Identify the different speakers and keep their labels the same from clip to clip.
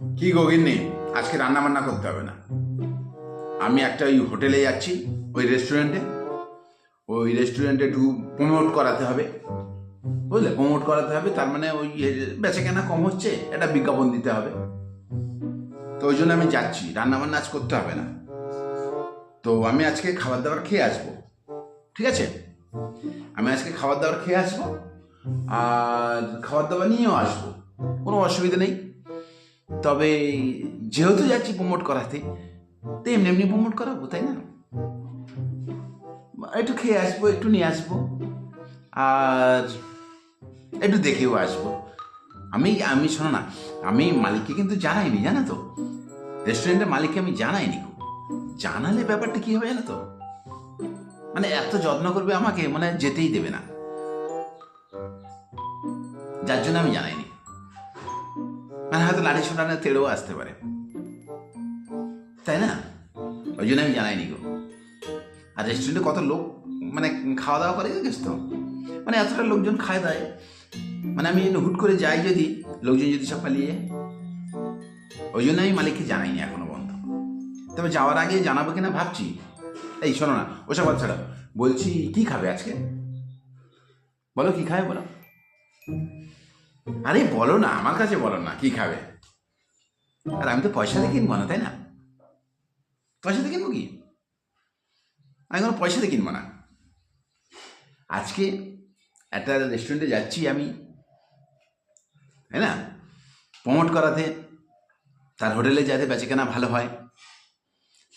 Speaker 1: কি গগিন্নি আজকে রান্না বান্না করতে হবে না। আমি একটা ওই হোটেলে যাচ্ছি, ওই রেস্টুরেন্টে ওই রেস্টুরেন্টে একটু প্রমোট করাতে হবে। বুঝলে? প্রমোট করাতে হবে, তার মানে ওই বেচে কেনা কম হচ্ছে, একটা বিজ্ঞাপন দিতে হবে। তো ওই জন্য আমি যাচ্ছি রান্না বান্না আজ করতে হবে না। তো আমি আজকে খাবার দাবার খেয়ে আসব, ঠিক আছে? আমি আজকে খাবার দাবার খেয়ে আসব, আর খাবার দাবার নিয়েও আসব, কোনো অসুবিধা নেই। তবে যেহেতু যাচ্ছি প্রমোট করাতে, তো এমনি এমনি প্রমোট করাবো, তাই না? একটু খেয়ে আসব, একটু নিয়ে আসব, আর একটু দেখেও আসব। আমি আমি শোনো না, আমি মালিককে কিন্তু জানাইনি, জানো তো? রেস্টুরেন্টের মালিককে আমি জানাইনি জানালে ব্যাপারটা কি হবে জানো তো? মানে এত যত্ন করবে আমাকে মানে যেতেই দেবে না। যার জন্য আমি জানাইনি। মানে হয়তো লাঠি ছোটানো তেড়েও আসতে পারে। তাই না? ওই জন্য আমি জানাইনি গো। আর রেস্টুরেন্টে কত লোক মানে খাওয়া দাওয়া করে দেখিস তো। মানে এতটা লোকজন খায় দেয় মানে আমি হুট করে যাই যদি, লোকজন যদি সব পালিয়ে ওই জন্য আমি মালিককে জানাইনি এখনও বন্ধ তবে যাওয়ার আগে জানাব কিনা ভাবছি। এই শোনো না, ওসব কথা বলছি, কি খাবে আজকে? বলো, কি খাবে বলো? আরে বলো না, আমার কাছে বলো না, কি খাবে? আর আমি তো পয়সা দিয়ে কিনবো না, তাই না? পয়সা দিয়ে কিনবো কি? আমি কোনো পয়সা দিয়ে কিনবো না। আজকে একটা রেস্টুরেন্টে যাচ্ছি আমি, তাই না? প্রমোট করাতে, তার হোটেলে যাতে বেচাকেনা ভালো হয়।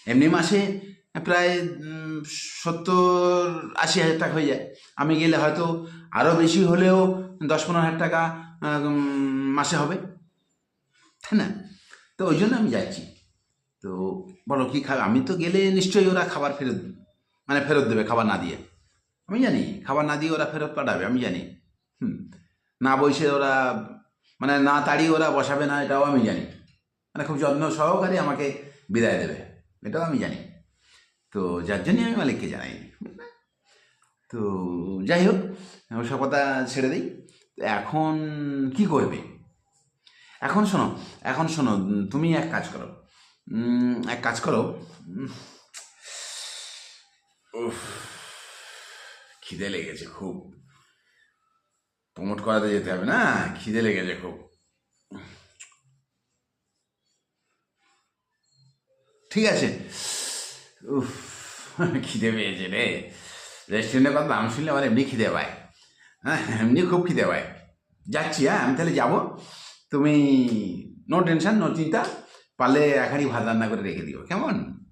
Speaker 1: এমনি মাসে প্রায় সত্তর আশি হাজার টাকা হয়ে যায়। আমি গেলে হয়তো আরও বেশি হলেও দশ পনেরো হাজার টাকা মাসে হবে। তাই না? তো ওই জন্য আমি যাচ্ছি। তো বলো, কী খাবে আমি তো গেলে নিশ্চয়ই ওরা খাবার ফেরত মানে ফেরত দেবে খাবার না দিয়ে। আমি জানি, খাবার না দিয়ে ওরা ফেরত পাঠাবে, আমি জানি। হুম। না বসে ওরা মানে না তাড়িয়ে ওরা বসাবে না, এটাও আমি জানি। মানে খুব যত্ন সহকারে আমাকে বিদায় দেবে, এটাও আমি জানি। তো যার জন্যই আমি মালিককে জানাই তো যাই হোক ওসব কথা ছেড়ে দিই। এখন কি করবে? এখন শোনো এখন শোনো, তুমি এক কাজ করো। এক কাজ করো। খিদে লেগেছে খুব। প্রমোট করাতে যেতে হবে না? খিদে লেগেছে খুব। ঠিক আছে। উফ, খিদে পেয়েছে রে। রেস্টুরেন্টের কথা নাম শুনলে আমার এমনি খিদে পায়। হ্যাঁ এমনি খুব খিদে পায়। যাচ্ছি হ্যাঁ আমি তাহলে যাব। তুমি নো টেনশন নো চিন্তা, পারলে এখানই ভাত রান্না করে রেখে দিও, কেমন?